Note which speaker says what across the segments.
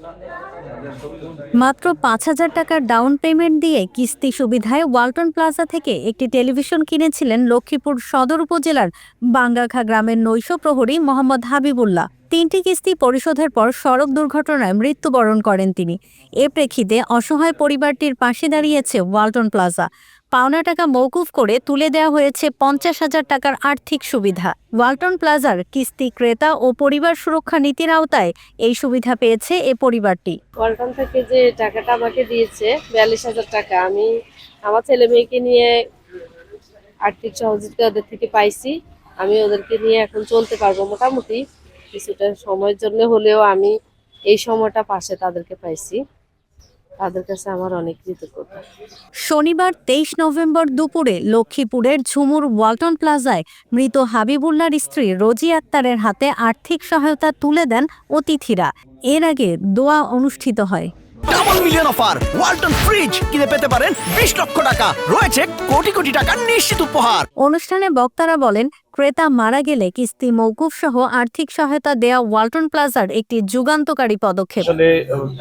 Speaker 1: not that. মাত্র পাঁচ হাজার টাকার ডাউন পেমেন্ট দিয়ে কিস্তি সুবিধায় ওয়ালটন প্লাজা থেকে একটি টেলিভিশন কিনেছিলেন লক্ষ্মীপুর সদর উপজেলার বাঙ্গাখা গ্রামের নৈশ প্রহরী মোহাম্মদ হাবিবুল্লাহ। তিনটি কিস্তি পরিশোধের পর সড়ক দুর্ঘটনায় মৃত্যুবরণ করেন তিনি। এ প্রেক্ষিতে অসহায় পরিবারটির পাশে দাঁড়িয়েছে ওয়ালটন প্লাজা। পাওনা টাকা মৌকুফ করে তুলে দেওয়া হয়েছে পঞ্চাশ হাজার টাকার আর্থিক সুবিধা। ওয়ালটন প্লাজার কিস্তি ক্রেতা ও পরিবার সুরক্ষা নীতির আওতায় এই সুবিধা পেয়েছে এ পরিবারটি।
Speaker 2: ওয়ালটন থেকে যে টাকাটা আমাকে দিয়েছে, বিয়াল্লিশ হাজার টাকা, আমি আমার ছেলে মেয়েকে নিয়ে আর্থিক সহযোগিতা ওদের থেকে পাইছি। আমি ওদেরকে নিয়ে এখন চলতে পারব মোটামুটি। কিছুটা সময়ের জন্য হলেও আমি এই সময়টা পাশে তাদেরকে পাইছি। তাদের কাছে আমার অনেক কৃতজ্ঞতা।
Speaker 1: শনিবার তেইশ নভেম্বর দুপুরে লক্ষ্মীপুরের ঝুমুর ওয়ালটন প্লাজায় মৃত হাবিবুল্লার স্ত্রী রোজি আক্তারের হাতে আর্থিক সহায়তা তুলে দেন অতিথিরা। এর আগে দোয়া অনুষ্ঠিত হয়।
Speaker 3: Double million offer Walton fridge কিনে পেতে পারেন বিশ লক্ষ টাকা। রয়েছে কোটি কোটি টাকার নিশ্চিত উপহার।
Speaker 1: অনুষ্ঠানে বক্তারা বলেন ক্রেতা মারা গেলে কিস্তি মৌকুফ সহ আর্থিক সহায়তা দেয়া ওয়ালটন প্লাজার একটি যুগান্তকারী পদক্ষেপ।
Speaker 4: আসলে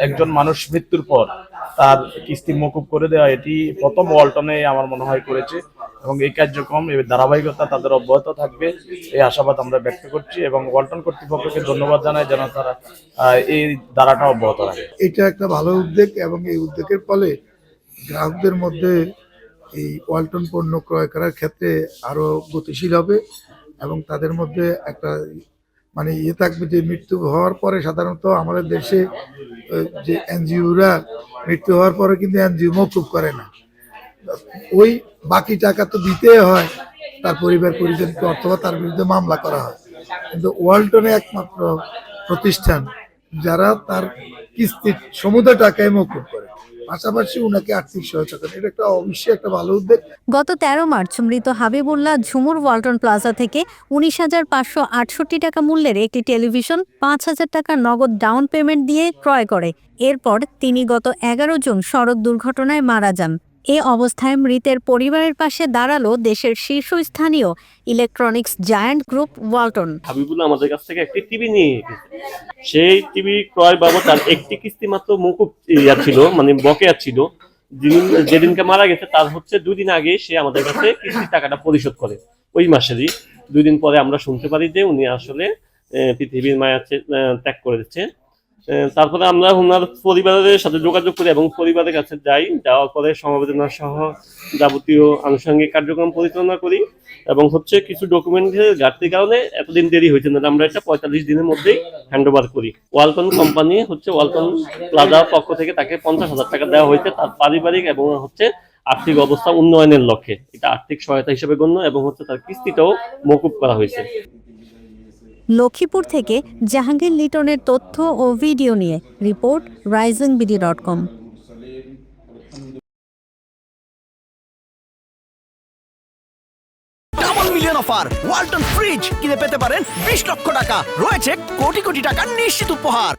Speaker 4: একজন মানুষ মৃত্যুর পর তার কিস্তি মকুব করে দেওয়া এটি প্রথম ওয়ালটনে আমার মনে হয় করেছে। এবং এই কার্যক্রম এর ধারাবাহিকতা তাদের অব্যাহত থাকবে, এই আশাবাদ আমরা ব্যক্ত করছি এবং ওয়ালটন কর্তৃপক্ষকে ধন্যবাদ জানাই যেন তারা এই ধারাটা অব্যাহত রাখে।
Speaker 5: এটা একটা ভালো উদ্যোগ এবং এই উদ্যোগের ফলে গ্রাহকদের মধ্যে এই ওয়ালটন পণ্য ক্রয় করার ক্ষেত্রে আরও গতিশীল হবে এবং তাদের মধ্যে একটা মানে ইয়ে থাকবে যে মৃত্যু হওয়ার পরে সাধারণত আমাদের দেশে যে এনজিওরা মৃত্যু হওয়ার পরে কিন্তু এনজিও মকুব করে না। ওই বাকি টাকা তো দিতে হয়, তার পরিবার পরিজনকে অথবা তার বিরুদ্ধে মামলা করা হয়। কিন্তু ওয়ালটনে একমাত্র প্রতিষ্ঠান, যারা তার কিস্তির সমুদ্র টাকায় মকুব করে। পাশাপাশি
Speaker 1: গত তেরো মার্চ মৃত হাবিবুল্লাহ ঝুমুর ওয়ালটন প্লাজা থেকে উনিশ হাজার পাঁচশো আটষট্টি টাকা মূল্যের একটি টেলিভিশন, পাঁচ হাজার টাকা নগদ ডাউন পেমেন্ট দিয়ে ক্রয় করে। এরপর তিনি গত এগারো জুন সড়ক দুর্ঘটনায় মারা যান। এ অবস্থায় মৃতের পরিবারের পাশে দাঁড়াল দেশের শীর্ষস্থানীয় electronics giant group Walton.
Speaker 6: Habibullah আমাদের কাছ থেকে একটি টিভি নিয়ে সেই টিভি ক্রয় বাবদ তার একটি কিস্তি মাত্র মকুব ইয়া ছিল মানে বকেয়া ছিল। যেদিন যেদিনকে মারা গেছে তার হচ্ছে দুই দিন আগে সে আমাদের কাছে কিস্তির টাকাটা পরিশোধ করে। ওই মাসেরই দুই দিন পরে আমরা শুনতে পারি যে উনি আসলে পৃথিবীর মায়া ত্যাগ করে দিচ্ছে আহ, তারপরে আমরা ওনার পরিবারের সাথে যোগাযোগ করি এবং পরিবারের কাছে যাই। যাওয়ার পরে সমবেদনা সহ যাবতীয় আনুষঙ্গিক কার্যক্রম পরিচালনা করি এবং হচ্ছে কিছু ডকুমেন্টের ঘাটতির কারণে এতদিন দেরি হয়েছে না, আমরা এটা পঁয়তাল্লিশ দিনের মধ্যেই হ্যান্ড ওভার করি। ওয়ালটন কোম্পানি হচ্ছে ওয়ালটন প্লাজা পক্ষ থেকে তাকে পঞ্চাশ হাজার টাকা দেওয়া হয়েছে। তার পারিবারিক এবং হচ্ছে আর্থিক অবস্থা উন্নয়নের লক্ষ্যে। এটা আর্থিক সহায়তা হিসেবে গণ্য এবং হচ্ছে তার কিস্তিটাও মকুব করা হয়েছে।
Speaker 1: লক্ষ্মীপুর থেকে জাহাঙ্গীর লিটনের তথ্য ও ভিডিও নিয়ে report rising BD dot com.
Speaker 3: Million offer Walton fridge কিনে পেতে পারেন বিশ লক্ষ টাকা। রয়েছে কোটি কোটি টাকা নিশ্চিত উপহার।